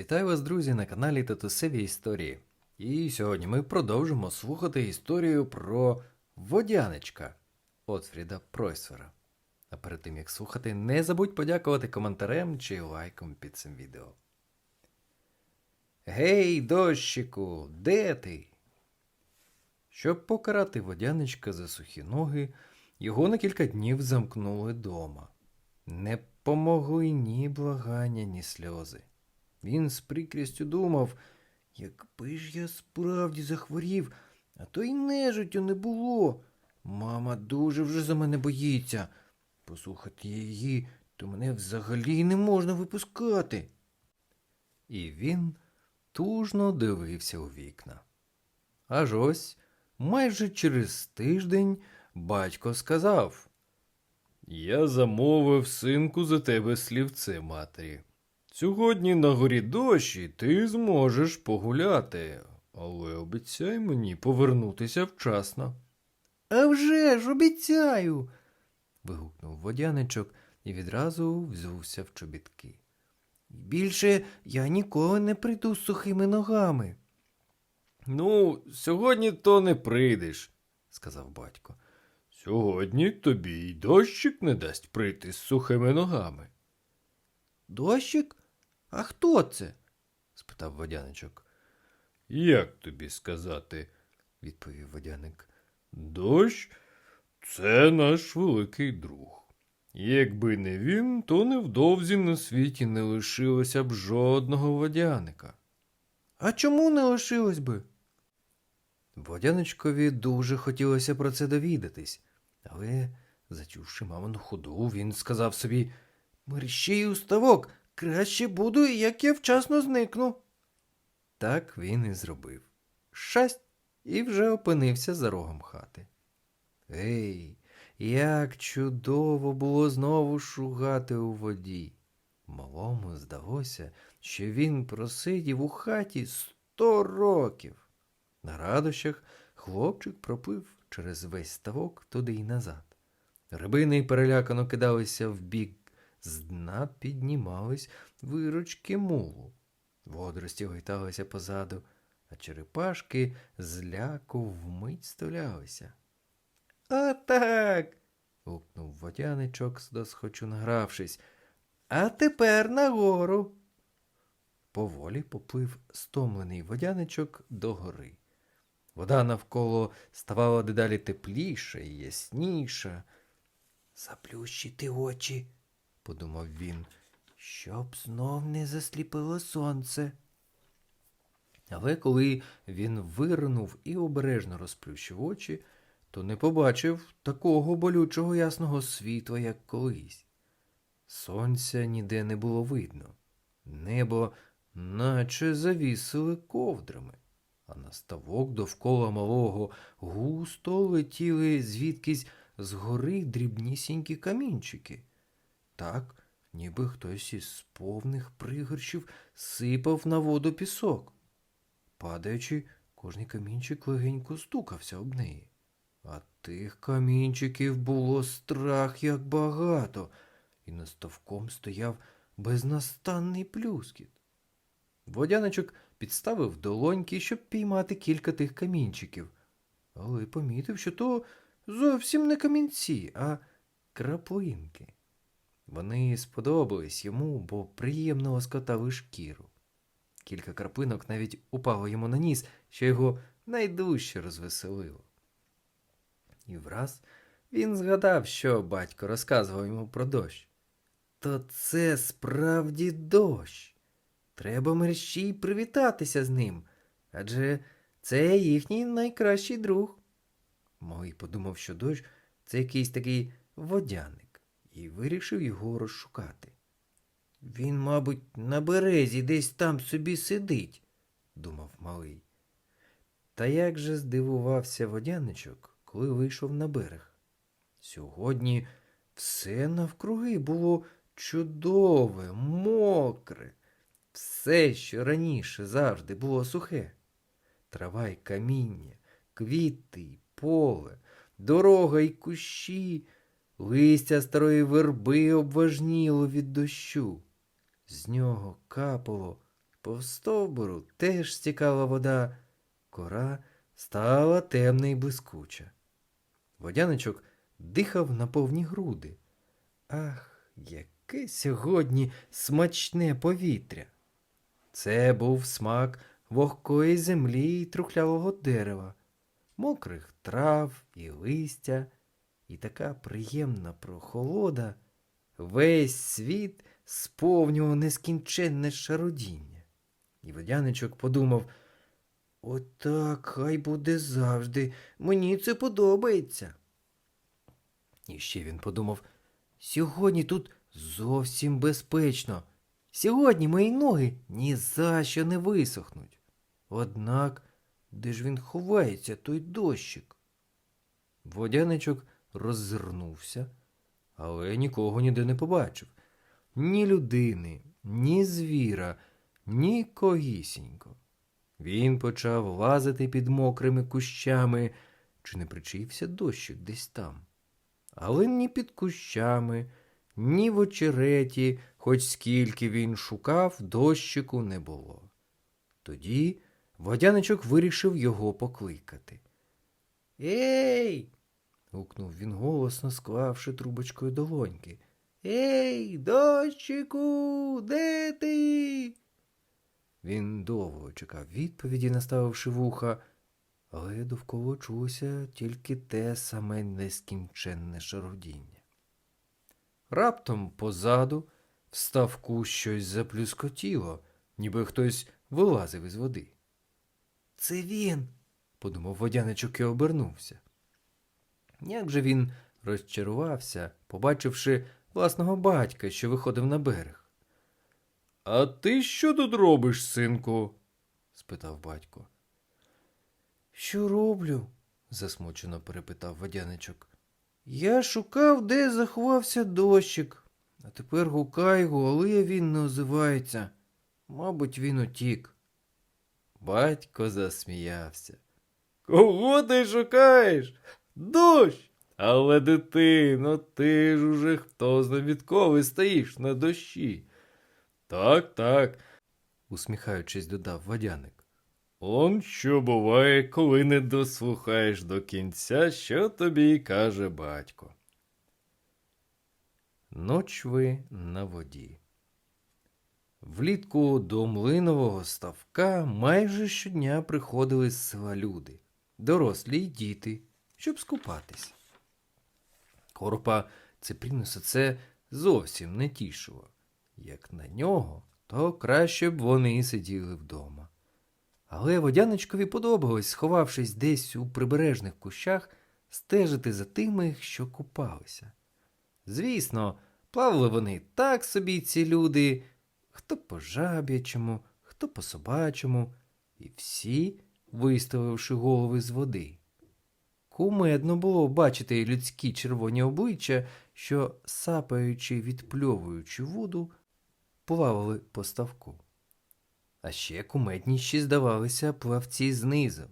Вітаю вас, друзі, на каналі Татусеві Історії. І сьогодні ми продовжимо слухати історію про водяничка Отфріда Пройсфера. А перед тим як слухати, не забудь подякувати коментарем чи лайком під цим відео. Гей, дощику, де ти? Щоб покарати водяничка за сухі ноги, його на кілька днів замкнули дома. Не помогли ні благання, ні сльози. Він з прикрістю думав, якби ж я справді захворів, а то й нежиттю не було. Мама дуже вже за мене боїться. Послухати її, то мене взагалі не можна випускати. І він тужно дивився у вікна. Аж ось, майже через тиждень, батько сказав Я замовив синку за тебе слівце матері. Сьогодні на горі дощ, і ти зможеш погуляти, але обіцяй мені повернутися вчасно. А вже ж обіцяю. вигукнув водяничок і відразу взувся в чобітки. Більше я ніколи не прийду з сухими ногами. Ну, сьогодні то не прийдеш, сказав батько. Сьогодні тобі й дощик не дасть прийти з сухими ногами. Дощик? А хто це? спитав водяничок. Як тобі сказати? відповів водяник. Дощ це наш великий друг. Якби не він, то невдовзі на світі не лишилося б жодного водяника. А чому не лишилось би? Водяничкові дуже хотілося про це довідатись, але, зачувши мамину ходу, він сказав собі Мерщій у ставок, краще буду, як я вчасно зникну. Так він і зробив. Щасть і вже опинився за рогом хати. Ей, як чудово було знову шугати у воді. Малому здалося, що він просидів у хаті сто років. На радощах хлопчик проплив через весь ставок туди й назад. Рибини перелякано кидалися в бік, з дна піднімались вирочки мулу. Водорості гойталися позаду, а черепашки зляку вмить столялися. Отак. гукнув водяничок, досхочу награвшись. А тепер нагору. Поволі поплив стомлений водяничок до гори. Вода навколо ставала дедалі тепліша і ясніша. Заплющити очі, подумав він, щоб знов не засліпило сонце. Але коли він вирнув і обережно розплющив очі, то не побачив такого болючого ясного світла, як колись. Сонця ніде не було видно, небо наче завісили ковдрами, а на ставок довкола малого густо летіли звідкись згори дрібнісінькі камінчики. Так, ніби хтось із повних пригорщів сипав на воду пісок. Падаючи, кожний камінчик легенько стукався об неї. А тих камінчиків було страх як багато, і над ставком стояв безнастанний плюскіт. Водяничок підставив долоньки, щоб піймати кілька тих камінчиків, але помітив, що то зовсім не камінці, а краплинки. Вони сподобались йому, бо приємно лоскотали шкіру. Кілька краплинок навіть упало йому на ніс, що його найдужче розвеселило. І враз він згадав, що батько розказував йому про дощ. То це справді дощ. Треба мерщій привітатися з ним, адже це їхній найкращий друг. Малий подумав, що дощ це якийсь такий водяник, і вирішив його розшукати. Він, мабуть, на березі десь там собі сидить, думав малий. Та як же здивувався водяничок, коли вийшов на берег. Сьогодні все навкруги було чудове, мокре, все, що раніше завжди було сухе. Трава й каміння, квіти й поле, дорога й кущі, листя старої верби обважніло від дощу. З нього капало По стовбуру теж стікала вода, кора стала темна і блискуча. Водяничок дихав на повні груди. Ах, яке сьогодні смачне повітря! Це був смак вогкої землі і трухлявого дерева, мокрих трав і листя, і така приємна прохолода. Весь світ сповнював нескінченне шародіння. І водяничок подумав Отак хай буде завжди. Мені це подобається. І ще він подумав сьогодні тут зовсім безпечно. Сьогодні мої ноги ні за що не висохнуть. Однак, де ж він ховається, той дощик? Водяничок роззирнувся, але нікого ніде не побачив. Ні людини, ні звіра, ні когісінько. Він почав лазити під мокрими кущами, чи не причаївся дощик десь там. Але ні під кущами, ні в очереті, хоч скільки він шукав, дощику не було. Тоді водяничок вирішив його покликати. Ей. Гукнув він голосно, склавши трубочкою долоньки. Ей, дощику, де ти? Він довго чекав відповіді, наставивши вуха, але довкола чулося тільки те саме нескінченне шародіння. Раптом позаду в ставку щось заплюскотіло, ніби хтось вилазив із води. Це він, подумав водяничок і обернувся. Як же він розчарувався, побачивши власного батька, що виходив на берег. А ти що тут робиш, синку? спитав батько. Що роблю? засмучено перепитав водяничок. Я шукав, де заховався дощик, а тепер гукаю його, але він не озивається. Мабуть, він утік. Батько засміявся. Кого ти шукаєш? Дощ! Але, дитино, ти ж уже хто зна відколи стоїш на дощі. Так, так, усміхаючись, додав водяник. Он що буває, коли не дослухаєш до кінця, що тобі каже батько. Ночви на воді. Влітку до млинового ставка майже щодня приходили з села люди, дорослі й діти, щоб скупатись. Коропа Ципрінуса це зовсім не тішило. Як на нього, то краще б вони сиділи вдома. Але водяничкові подобалось, сховавшись десь у прибережних кущах, стежити за тими, що купалися. Звісно, плавали вони так собі, ці люди, хто по жаб'ячому, хто по собачому, і всі, виставивши голови з води. Кумедно було бачити людські червоні обличчя, що, сапаючи відпльовуючи воду, плавали по ставку. А ще кумедніші здавалися плавці знизу.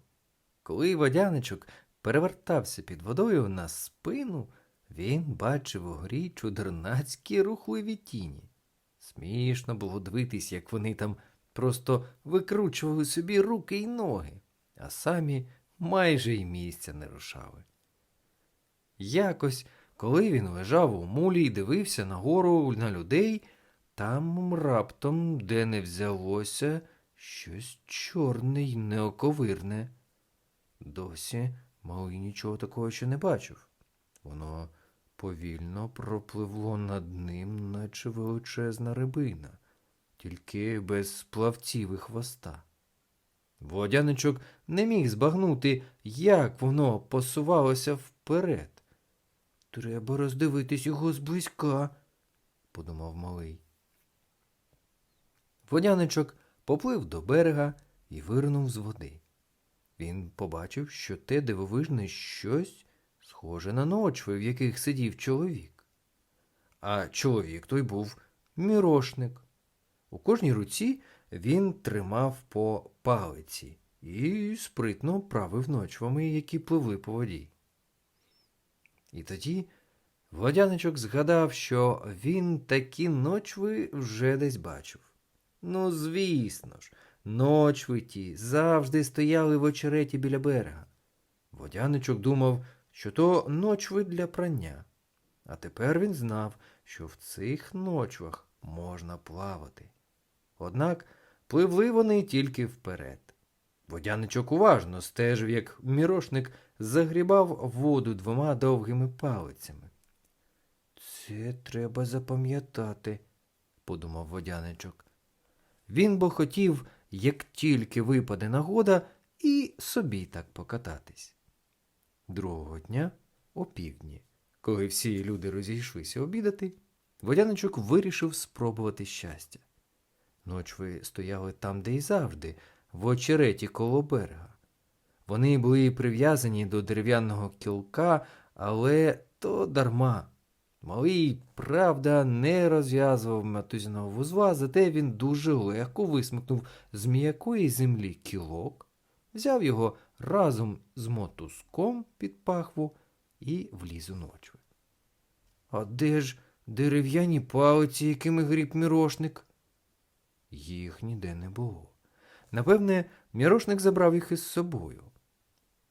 Коли водяничок перевертався під водою на спину, він бачив угорі чудернацькі рухливі тіні. Смішно було дивитись, як вони там просто викручували собі руки й ноги, а самі майже й місця не рушали. Якось, коли він лежав у мулі і дивився нагору на людей, там раптом, де не взялося, щось чорне й неоковирне. Досі малий нічого такого ще не бачив. Воно повільно пропливло над ним, наче величезна рибина, тільки без плавців і хвоста. Водяничок не міг збагнути, як воно посувалося вперед. Треба роздивитись його зблизька, подумав малий. Водяничок поплив до берега і вирнув з води. Він побачив, що те дивовижне щось схоже на ночви, в яких сидів чоловік. А чоловік той був мірошник. У кожній руці він тримав по палиці і спритно правив ночвами, які пливли по воді. І тоді водяничок згадав, що він такі ночви вже десь бачив. Ну, звісно ж, ночви ті завжди стояли в очереті біля берега. Водяничок думав, що то ночви для прання. А тепер він знав, що в цих ночвах можна плавати. Однак пливли вони тільки вперед. Водяничок уважно стежив, як мірошник загрібав воду двома довгими палицями. Це треба запам'ятати, подумав водяничок. Він бо хотів, як тільки випаде нагода, і собі так покататись. Другого дня, опівдні, коли всі люди розійшлися обідати, водяничок вирішив спробувати щастя. Ночви стояли там, де й завжди, в очереті коло берега. Вони були прив'язані до дерев'яного кілка, але то дарма. Малий, правда, не розв'язував матузіного вузла, зате він дуже легко висмикнув з м'якої землі кілок, взяв його разом з мотузком під пахву і вліз у ночви. А де ж дерев'яні палиці, якими гріб мірошник? Їх ніде не було. Напевне, мірошник забрав їх із собою.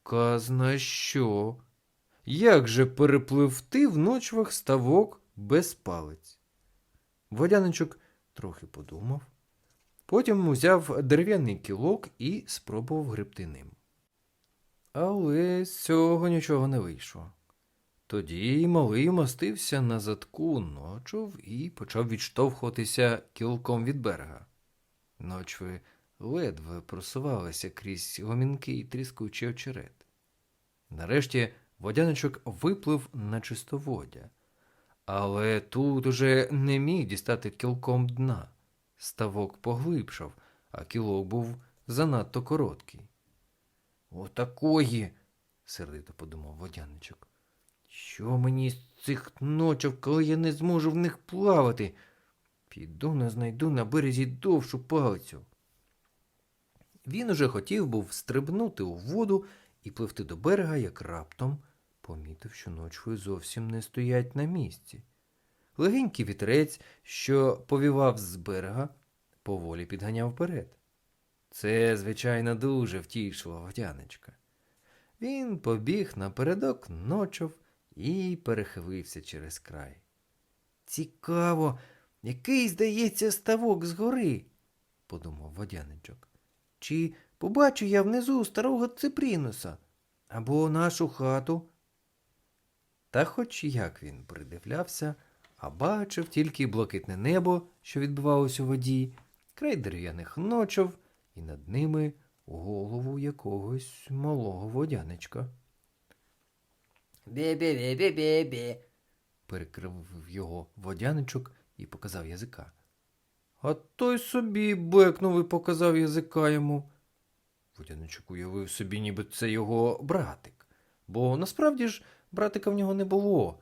Казна що? Як же перепливти в ночвах ставок без палець? Водяничок трохи подумав, потім узяв дерев'яний кілок і спробував гребти ним. Але з цього нічого не вийшло. Тоді малий мостився на задку ночов і почав відштовхуватися кілком від берега. Ночви ледве просувалися крізь гомінкий тріскучий очерет. Нарешті водяничок виплив на чистоводдя, але тут уже не міг дістати кілком дна. Ставок поглибшав, а кілок був занадто короткий. Отакої, сердито подумав водяничок. Що мені з цих ночів, коли я не зможу в них плавати? Піду не знайду на березі довшу палицю. Він уже хотів був стрибнути у воду і пливти до берега, як раптом помітив, що ночви зовсім не стоять на місці. Легенький вітрець, що повівав з берега, поволі підганяв вперед. Це, звичайно, дуже втішило водяничка. Він побіг напередок ночов і перехилився через край. Цікаво, який, здається, ставок згори, подумав водяничок. Чи побачу я внизу старого ципрінуса або нашу хату? Та хоч як він придивлявся, а бачив тільки блакитне небо, що відбивалось у воді, край дерев'яних ночов, і над ними голову якогось малого водяничка. Бе-бе-бе-бе-бе-бе. перекрив його водяничок і показав язика. А той собі бекнув і показав язика йому. Водяничок уявив собі, ніби це його братик, бо насправді ж братика в нього не було.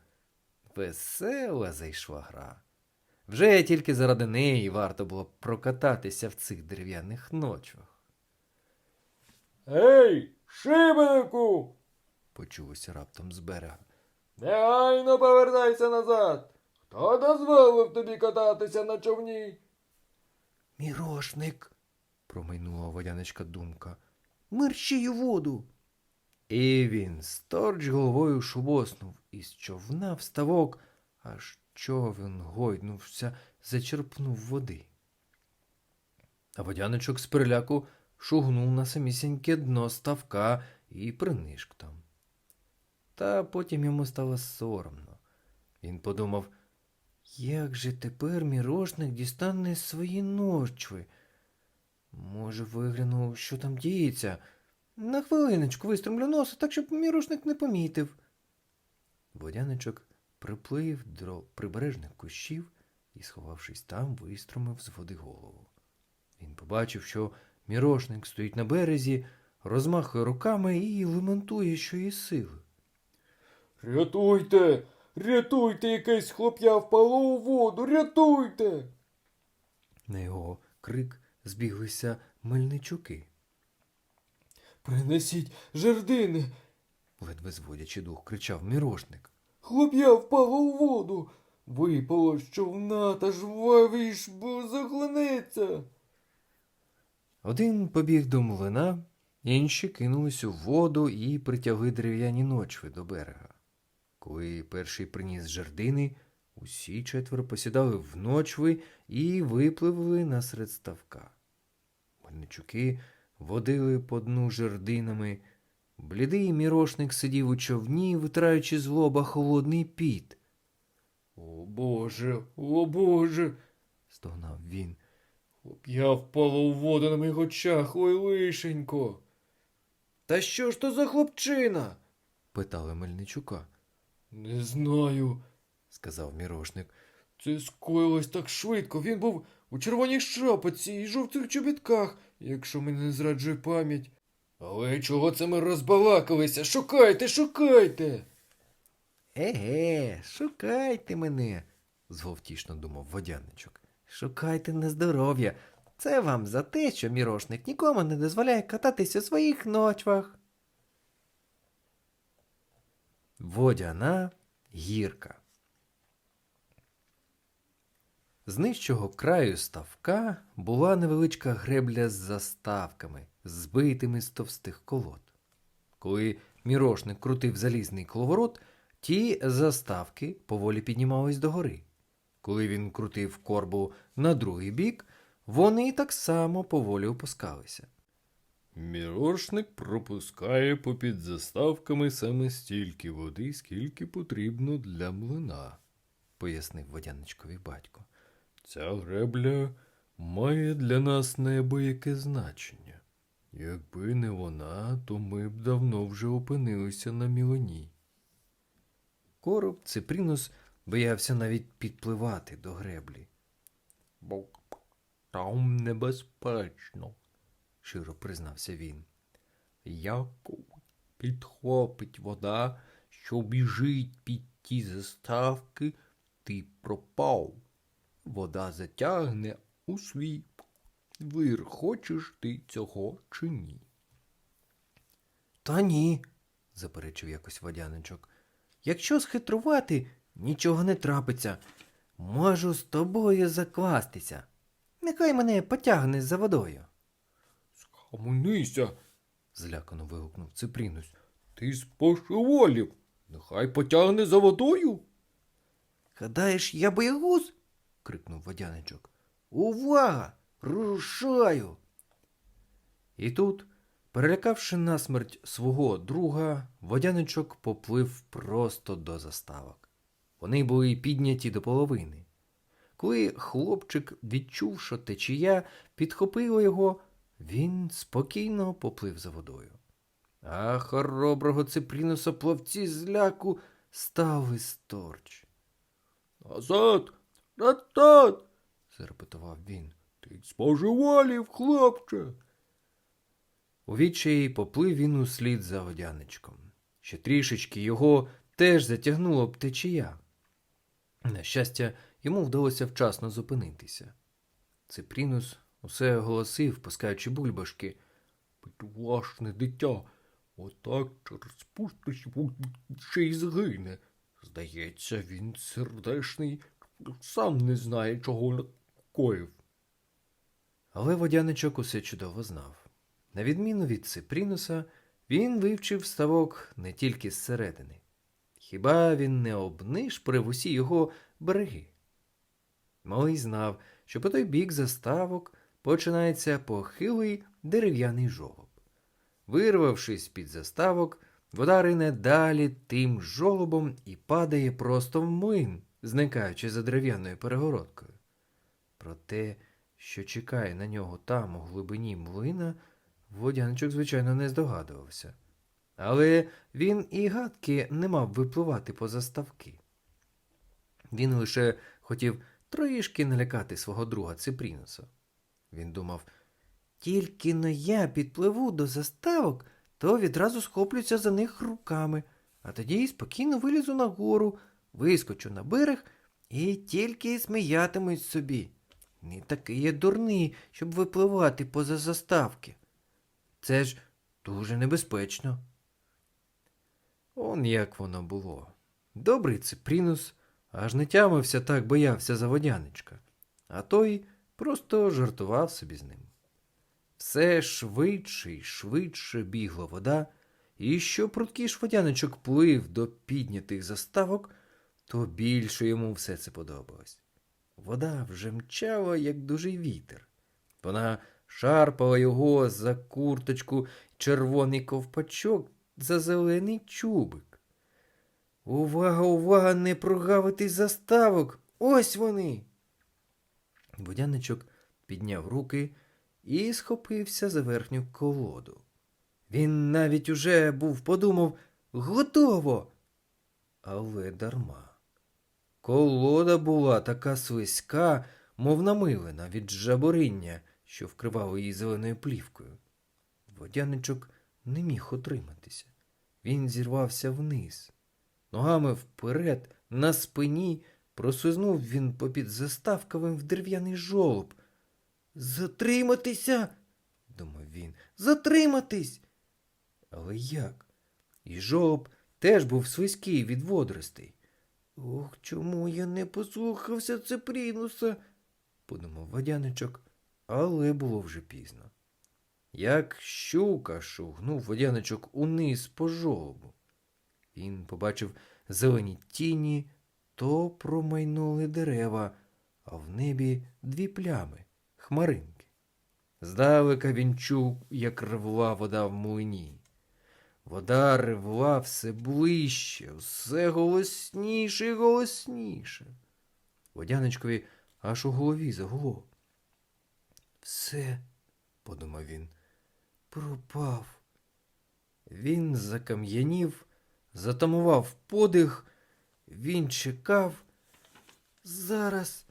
Весела зайшла гра. Вже тільки заради неї варто було прокататися в цих дерев'яних ночвах. Гей, шибенику! Почулося раптом з берега. Негайно повертайся назад. Хто дозволив тобі кататися на човні? Мірошник, промайнула водяничка думка. Мерщій у воду. І він сторч головою шубоснув із човна в ставок, аж човен гойднувся, зачерпнув води. А водяничок з переляку шугнув на самісіньке дно ставка і принишк там. Та потім йому стало соромно. Він подумав, як же тепер мірошник дістане свої ночви? Може, вигляну, що там діється? На хвилиночку виструмлю носа, так щоб мірошник не помітив. Водяничок приплив до прибережних кущів і, сховавшись там, виструмив з води голову. Він побачив, що мірошник стоїть на березі, розмахує руками і лементує, що є сили. Рятуйте! Рятуйте, якесь хлоп'я впало у воду, рятуйте! На його крик збіглися мельничуки. Принесіть жердини. ледве зводячи дух, кричав мірошник. Хлоп'я впало у воду. Випало з човна та ж вавіш, бо захлинеться. Один побіг до млина, інші кинулись у воду і притягли дерев'яні ночви до берега. Коли перший приніс жердини, усі четверо посідали в ночви і випливли насеред ставка. Мельничуки водили по дну жердинами. Блідий мірошник сидів у човні, витираючи з лоба холодний піт. О Боже, о Боже. стогнав він. Я впала у воду на моїх очах, ой лишенько. Та що ж то за хлопчина? питали Мельничука. Не знаю, сказав мірошник. Це скоїлось так швидко. Він був у червоній шапоці і жовтих чобітках, якщо мене не зраджує пам'ять. Але чого це ми розбалакалися? Шукайте, шукайте. Еге, шукайте мене, зговтішно думав водяничок. Шукайте на здоров'я. Це вам за те, що мірошник нікому не дозволяє кататися у своїх ночвах. Водяна гірка. З нижчого краю ставка була невеличка гребля з заставками, збитими з товстих колод. Коли мірошник крутив залізний коловорот, ті заставки поволі піднімались догори. Коли він крутив корбу на другий бік, вони так само поволі опускалися. Мірошник пропускає попід заставками саме стільки води, скільки потрібно для млина, пояснив водяничкові батько. Ця гребля має для нас неабияке значення. Якби не вона, то ми б давно вже опинилися на мілині. Короб Ципрінус боявся навіть підпливати до греблі. Бо там небезпечно, широ признався він. Як підхопить вода, що біжить під ті заставки, ти пропав. Вода затягне у свій вир, хочеш ти цього чи ні? Та ні, заперечив якось водяничок. Якщо схитрувати, нічого не трапиться. Можу з тобою закластися. Нехай мене потягне за водою. Схаменися, злякано вигукнув Ципрінус. Ти спошиволів. Нехай потягне за водою. Гадаєш, я боягуз? крикнув водяничок. Увага! Рушаю! І тут, перелякавши насмерть свого друга, водяничок поплив просто до заставок. Вони були підняті до половини. Коли хлопчик відчув, що течія підхопила його, він спокійно поплив за водою. А хороброго ципрінуса плавці зляку стали сторч. Назад, назад, зарепетував він. Ти споживалів, хлопче. У відчаї поплив він услід за водяничком. Ще трішечки його теж затягнуло б течія. На щастя, йому вдалося вчасно зупинитися. Ципрінус усе голосив, пускаючи бульбашки. Бідолашне дитя, отак через пустощі ще й згине. Здається, він сердешний, сам не знає, чого накоїв. Але водяничок усе чудово знав. На відміну від Ципрінуса, він вивчив ставок не тільки зсередини. Хіба він не обнишпорив усі його береги? Малий знав, що по той бік заставок починається похилий дерев'яний жолоб. Вирвавшись під заставок, вода рине далі тим жолобом і падає просто в млин, зникаючи за дерев'яною перегородкою. Про те, що чекає на нього там, у глибині млина, водяничок, звичайно, не здогадувався. Але він і гадки не мав випливати поза ставки. Він лише хотів трішки налякати свого друга Ципрінуса. Він думав, тільки но я підпливу до заставок, то відразу схоплюся за них руками, а тоді спокійно вилізу на гору, вискочу на берег і тільки сміятимусь собі. Не такий я дурний, щоб випливати поза заставки. Це ж дуже небезпечно. Он як воно було. Добрий Ципрінус аж не тямився так боявся за водяничка, а той просто жартував собі з ним. Все швидше й швидше бігла вода, і що пруткіш водяничок плив до піднятих заставок, то більше йому все це подобалось. Вода вже мчала, як дужий вітер. Вона шарпала його за курточку, червоний ковпачок, за зелений чубик. Увага, увага, не прогавити заставок! Ось вони. Водяничок підняв руки і схопився за верхню колоду. Він навіть уже був подумав готово. Але дарма. Колода була така слизька, мов намилена від жабориння, що вкривало її зеленою плівкою. Водяничок не міг утриматися. Він зірвався вниз. Ногами вперед, на спині, просузнув він попід заставковим в дерев'яний жолоб. Затриматися, думав він, затриматись. Але як? І жолоб теж був слизький від водоростей. Ох, чому я не послухався Цепрінуса, подумав водяничок, але було вже пізно. Як щука шугнув водяничок униз по жолобу. Він побачив зелені тіні, то промайнули дерева, а в небі дві плями, хмаринки. Здалека він чув, як ревла вода в млині. Вода ревла все ближче, все голосніше і голосніше. Водяничкові аж у голові загуло. Все, подумав він, пропав. Він закам'янів, затамував подих, він чекав. Зараз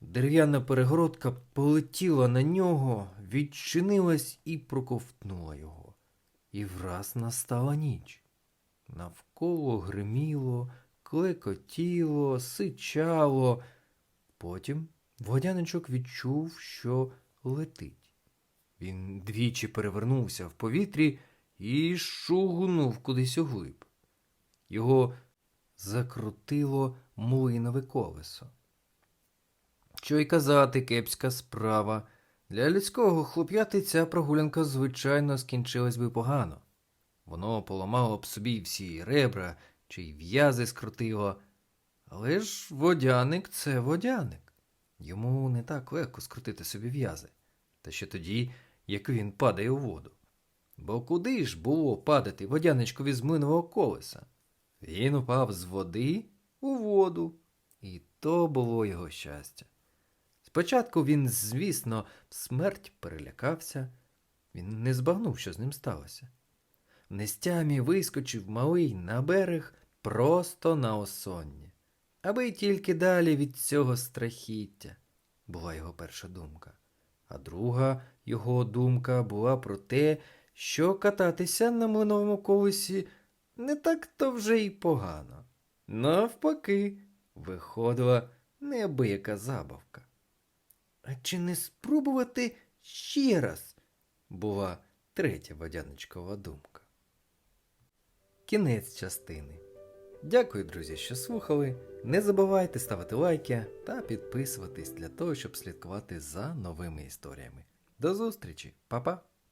дерев'яна перегородка полетіла на нього, відчинилась і проковтнула його. І враз настала ніч. Навколо гриміло, клекотіло, сичало. Потім водяничок відчув, що летить. Він двічі перевернувся в повітрі і шугнув кудись углиб. Його закрутило млинове колесо. Що й казати, кепська справа. Для людського хлоп'яти ця прогулянка, звичайно, скінчилась би погано. Воно поламало б собі всі ребра чи й в'язи скрутило. Але ж водяник це водяник. Йому не так легко скрутити собі в'язи, та ще тоді, як він падає у воду. Бо куди ж було падати водяничкові з млинового колеса? Він упав з води у воду, і то було його щастя. Спочатку він, звісно, смерть перелякався. Він не збагнув, що з ним сталося. В нестямі вискочив малий на берег просто на осоння, аби тільки далі від цього страхіття, була його перша думка. А друга його думка була про те, що кататися на млиновому колесі не так то вже й погано. Навпаки, виходила неабияка забавка. А чи не спробувати ще раз? була третя водяничкова думка. Кінець частини. Дякую, друзі, що слухали. Не забувайте ставити лайки та підписуватись для того, щоб слідкувати за новими історіями. До зустрічі, Па-па!